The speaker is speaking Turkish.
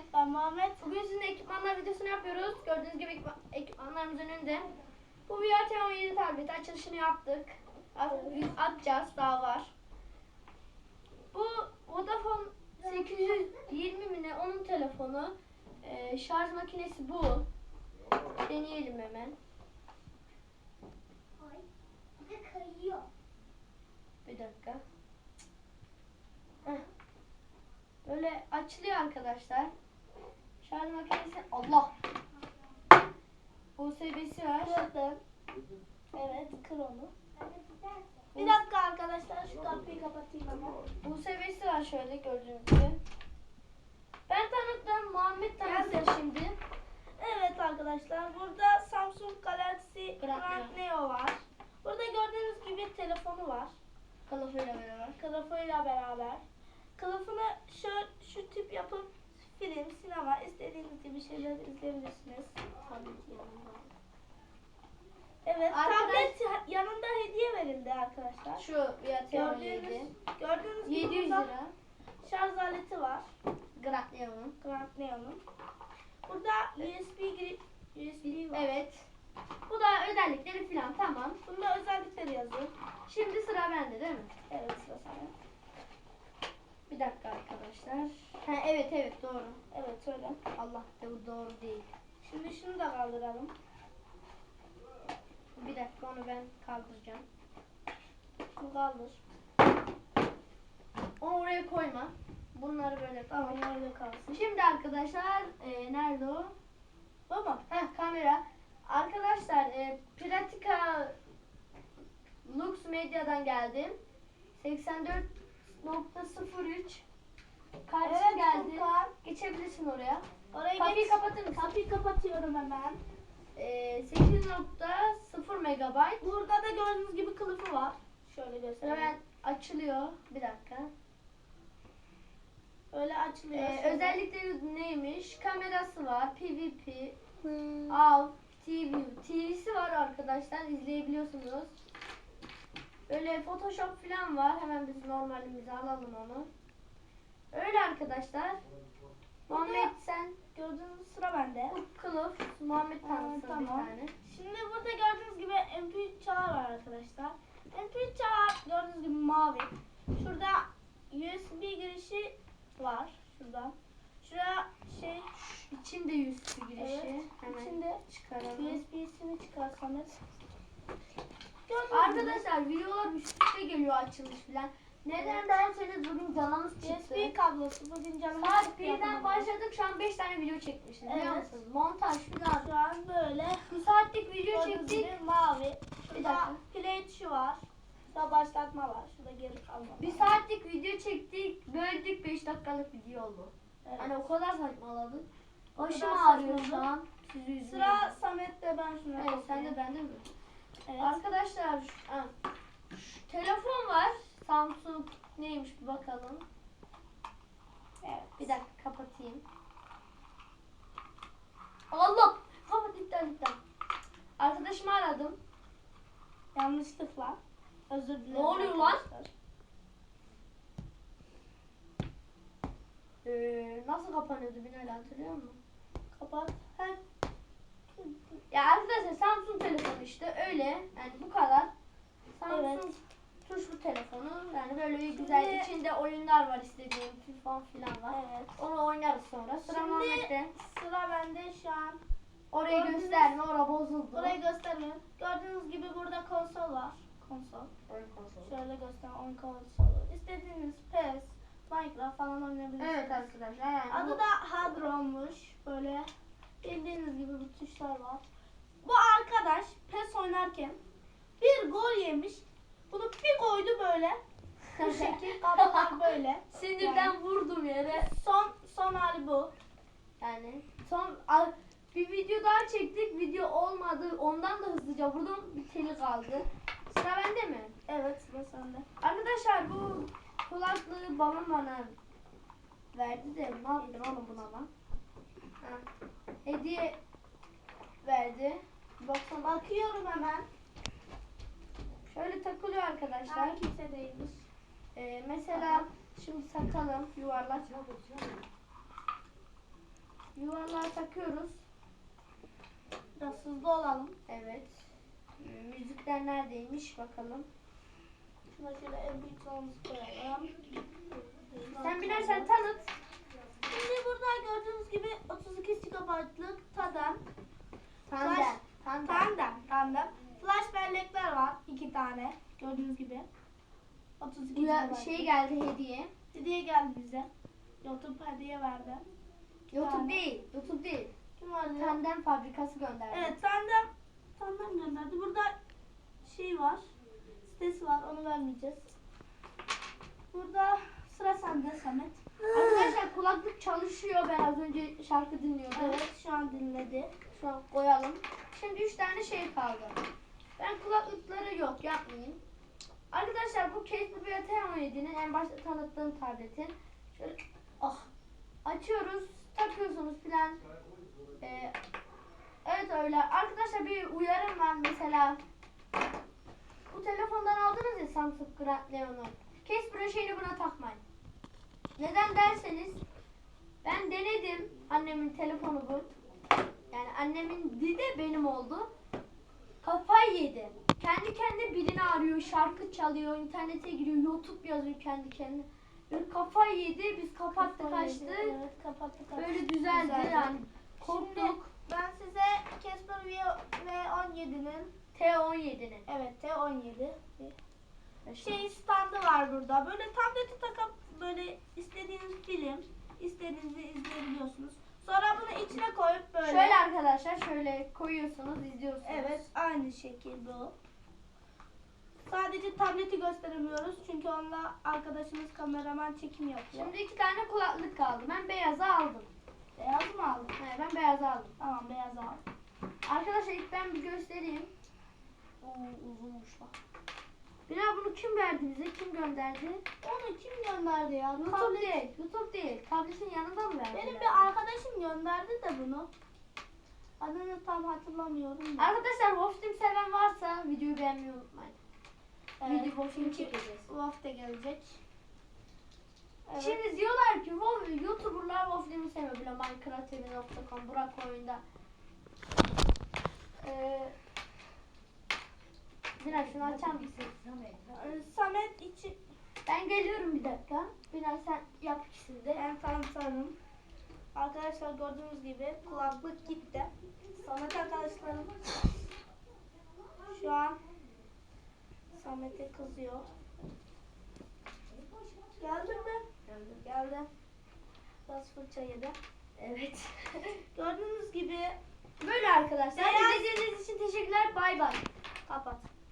Ahmet. Ben Muhammed. Bugün sizinle ekipmanlar videosunu yapıyoruz. Gördüğünüz gibi ekipman, ekipmanlarımız önünde. Bu VR TV17 tableti açılışını yaptık. At- Biz atacağız daha var. Bu Vodafone 820 mi ne onun telefonu. Ee, şarj makinesi bu. Deneyelim hemen. Ay. Kayıyor. Bir dakika. Heh. Böyle açılıyor arkadaşlar. Şarj makinesi Allah. USB'si var. Kırdım. Evet kır onu. Bir dakika arkadaşlar şu kapıyı kapatayım ama. USB'si var şöyle gördüğünüz gibi. Ben tanıttım. Muhammed tanıttı şimdi. Evet arkadaşlar burada Samsung Galaxy Grand Grand Neo var. Burada gördüğünüz gibi telefonu var. Kılıfıyla beraber. Kılıfıyla beraber. Kılıfını şu, şu tip yapıp film, sinema istediğiniz gibi şeyler izleyebilirsiniz. Tableti yanında. Evet Arkadaş- tablet yanında hediye verildi arkadaşlar. Şu VR Gördüğünüz, TV17. gördüğünüz gibi 700 burada lira. şarj aleti var. Neo'nun. Grand Neo'nun. Burada USB girip USB var. Evet. Bu da özellikleri falan tamam. Bunda özellikleri yazıyor. Şimdi sıra bende değil mi? Evet sıra sende. Bir dakika arkadaşlar. Ha, evet evet doğru. Evet söyle. Allah bu doğru değil. Şimdi şunu da kaldıralım. Bir dakika onu ben kaldıracağım. Şunu kaldır. Onu oraya koyma. Bunları böyle Tamam öyle kalsın. Şimdi arkadaşlar e, nerede o? Baba. Heh kamera. Arkadaşlar e, Pratika Lux Medya'dan geldim. 84.03 Karşı Evet, geldi. Furkan. Geçebilirsin oraya. Orayı Kapıyı geç. kapatır mısın? Kapıyı kapatıyorum hemen. E, 8.0 megabayt. Burada da gördüğünüz gibi kılıfı var. Şöyle göstereyim. Hemen açılıyor. Bir dakika. Öyle açılıyor. E, şöyle. özellikleri neymiş? Kamerası var. PVP. Hmm. Av, TV, TV'si var arkadaşlar izleyebiliyorsunuz. Böyle Photoshop falan var. Hemen biz normalimize alalım onu. Öyle arkadaşlar. Muhammed sen Gördüğünüz sıra bende. kılıf Muhammed Aa, tanısın bir tamam. tane. Şimdi burada gördüğünüz gibi MP3 çalar var arkadaşlar. MP3 çalar gördüğünüz gibi mavi. Şurada USB girişi var. Şuradan. Şuraya şey İçinde yüzsü girişi. evet, Hemen içinde çıkaralım. USB'sini çıkarsanız. Arkadaşlar videolar üst üste geliyor açılış falan. Neden derseniz bugün canımız çıktı. USB kablosu bugün canım Saat 1'den başladık şu an 5 tane video çekmişiz biliyor Evet. musunuz? Montaj falan. Şu an böyle. Bir saatlik video çektik. mavi. Bir Şurada dakika. play tuşu var. Şurada başlatma var. Şurada geri kalma var. Bir saatlik video çektik, böldük 5 dakikalık video oldu. Evet. Hani o kadar saçmaladık. Başım ağrıyor şu an. Sıra Samet'te ben şuna Evet sen de bende mi? Evet. Arkadaşlar şu, şu telefon var. Samsung neymiş bir bakalım. evet. Bir dakika kapatayım. Allah! Kapat iptal iptal. Arkadaşımı aradım. Yanlışlıkla. Özür dilerim. Ne oluyor lan? Ee, nasıl kapanıyordu Binal hatırlıyor musun? Kapat. Ha. Ya arkadaşlar Samsung telefonu işte öyle. Yani bu kadar. Samsung Evet. tuşlu telefonu. Yani böyle bir güzel Şimdi- içinde oyunlar var istediğim FIFA falan var. Evet. Onu oynarız sonra. Sıra Şimdi Muhammed'de. sıra bende şu an. Orayı Gördünüz- gösterme, ora bozuldu. Burayı göstermiyorum. Gördüğünüz gibi burada konsol var. Konsol. Oyun konsolu. Şöyle göster oyun konsolu. İstediğiniz PES, Minecraft falan oynayabilirsiniz. Evet arkadaşlar. Yani Adı bu- da Hadron'muş. Böyle bildiğiniz gibi bu tuşlar var. Arkadaş PES oynarken bir gol yemiş. Bunu bir koydu böyle. Bu şekil kablolar böyle. sinirden Yani vurdum yere. son son hali bu. Yani son bir video daha çektik. Video olmadı. Ondan da hızlıca vurdum. Bir teli kaldı. Sıra bende mi? Evet sıra sende. Arkadaşlar bu kulaklığı babam bana verdi de ne yaptın oğlum buna? Ha, Hediye verdi. Baksana bak Bakıyorum hemen. şöyle takılıyor arkadaşlar. Her kimse değilmiş. Ee, mesela şimdi takalım yuvarlak. takıyoruz. Biraz hızlı olalım. Evet. Ee, Müzikler neredeymiş bakalım. Şuna şöyle en büyük koyalım. Sen binersen tanıt. Şimdi burada gördüğünüz gibi 32 GB'lık Tadem. Tandem. Tandem. Flash bellekler var. iki tane. Gördüğünüz gibi. 32 Ya, GB. şey geldi hediye. Hediye geldi bize. YouTube hediye verdi. YouTube Tandem. değil. YouTube değil. Kim vardı? Tandem fabrikası gönderdi. Evet Tandem. Tandem gönderdi. Burada şey var. Sitesi var. Onu vermeyeceğiz. Burada sıra sende Samet. Arkadaşlar kulaklık çalışıyor. Ben az önce şarkı dinliyordum. Evet şu an dinledi. Şu an koyalım. Şimdi üç tane şey kaldı. Ben kulaklıkları yok yapmayayım. Arkadaşlar bu Bluetooth T17'nin en başta tanıttığım tabletin. Şöyle ah açıyoruz, takıyorsunuz filan. Ee, evet öyle. Arkadaşlar bir uyarım var mesela. Bu telefondan aldınız ya Samsung Grand Leon'u. Case Pro şeyini buna takmayın. Neden derseniz ben denedim annemin telefonu bu. Yani annemin dili de benim oldu. Kafayı yedi. Kendi kendine birini arıyor, şarkı çalıyor, internete giriyor, YouTube yazıyor kendi kendine. Böyle kafayı yedi, biz kapattık açtık. Evet kapattık açtık. Böyle düzeldi Düzeldi. yani. Şimdi Korktuk. ben size Casper V17'nin T17'nin. evet T17 şey standı var burada. Böyle tableti takıp böyle istediğiniz film, istediğinizi izleyebiliyorsunuz. Sonra bunu içine koyup böyle Şöyle arkadaşlar şöyle koyuyorsunuz, izliyorsunuz. Evet, aynı şekil bu. Sadece tableti gösteremiyoruz çünkü onunla arkadaşımız kameraman çekim yapıyor. Şimdi iki tane kulaklık kaldı. Ben beyazı aldım. beyaz mı aldın? He, ben beyazı aldım. Tamam, beyaz al. Arkadaşlar ilk ben bir göstereyim. Oo, uzunmuş bak. Bilal bunu kim verdi bize? Kim gönderdi? Onu kim gönderdi ya? YouTube Tablet- değil. YouTube değil. Tabletin yanında mı verdi? Benim bir arkadaşım gönderdi de bunu. Adını tam hatırlamıyorum. da. Arkadaşlar Wolf Team seven varsa videoyu beğenmeyi unutmayın. Evet, Video Wolf çünkü çekeceğiz. Bu hafta gelecek. Evet. Şimdi diyorlar ki Wolf, YouTuber'lar Wolf Team'i seviyor. Bile minecraft.com, Burak oyunda. Ee, Bilal şunu açar mısın? Ee, Samet içi Ben geliyorum bir dakika. Bilal sen yap ikisini de. ben tanıtalım. Arkadaşlar gördüğünüz gibi kulaklık gitti. Samet arkadaşlarım şu an Samet'e kızıyor. Geldin mi? Geldim. Geldi. Biraz fırça yedi. Evet. Gördüğünüz gibi Böyle arkadaşlar. İzlediğiniz için teşekkürler. Bay bay.